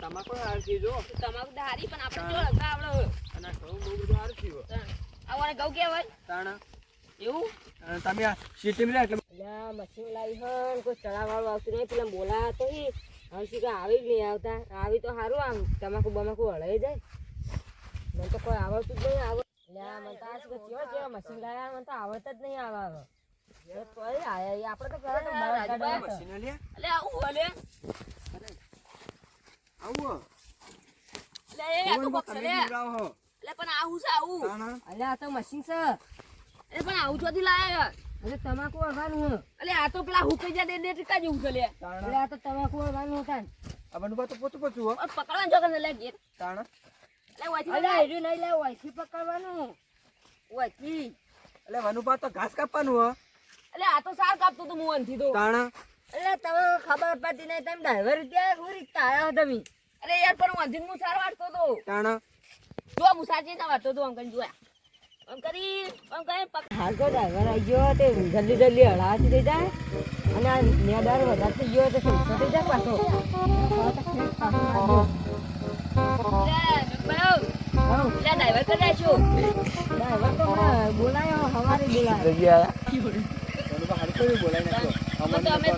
તમાકુ હાર થઈ જો તો તમાકુ હારી પણ આપણે આવડે અને આ ઘઉં બહુ બધું હાર થયું હોય. આવવાને ઘઉં કહેવાય તાણા. એવું? તમે આ સિટી માં એટલે અલ્યા મશીન લાવી હન કોઈ ચડાવવાળું આવતું નહીં પેલા બોલા તો હી હવે શું કે આવી જ નહીં આવતા. આવી તો સારું આમ તમાકુ બમાકુ હળાઈ જાય. મને તો કોઈ આવડતું જ નહીં આવડ મને તો આ શું મશીન લાવ્યા મને તો આવડતા જ નહીં આવા હવે. આપણે તો આવું પણ આવું છે આવું. અલ્યા આ તો મશીન છે. પણ આવું ચોથી લાયા અલે તમાકુ વળવાનું અલે આ તો પેલા હુકાઈ જાય દે ટીકા જેવું છે લે. અરે આ તો તમાકુ વળવાનું હતા ને આ તો પોતું પોતું હો. પકડવાનું જો કે લે ગેટ તાણા. લે વાથી અલે એર્યું નહીં લે વાથી પકડવાનું. વાથી એટલે વનુભા તો ઘાસ કાપવાનું હો. અલે આ તો સાર કાપતું તો મું અંથી તો તાણ. અલે તમે ખબર પડતી નહીં તમે ડ્રાઈવર ત્યાં હું રીતતા આવ્યા તમે. અરે યાર પણ હું હું સાર વાટતો તો. તાણ. જો હું સાચી ના વાટતો તો આમ કરી જોયા. આમ કરી આમ કરી હાલ તો ડ્રાઈવર આવી ગયો તે જલ્દી જલ્દી હળાવતી થઈ જાય. અને આ નેદાર વધારે થઈ ગયો તો થઈ જાય પાછો. ડ્રાઈવર કરી છો. ડ્રાઈવર તો બોલાયો હવારે બોલાયો. નાખ્યો અમે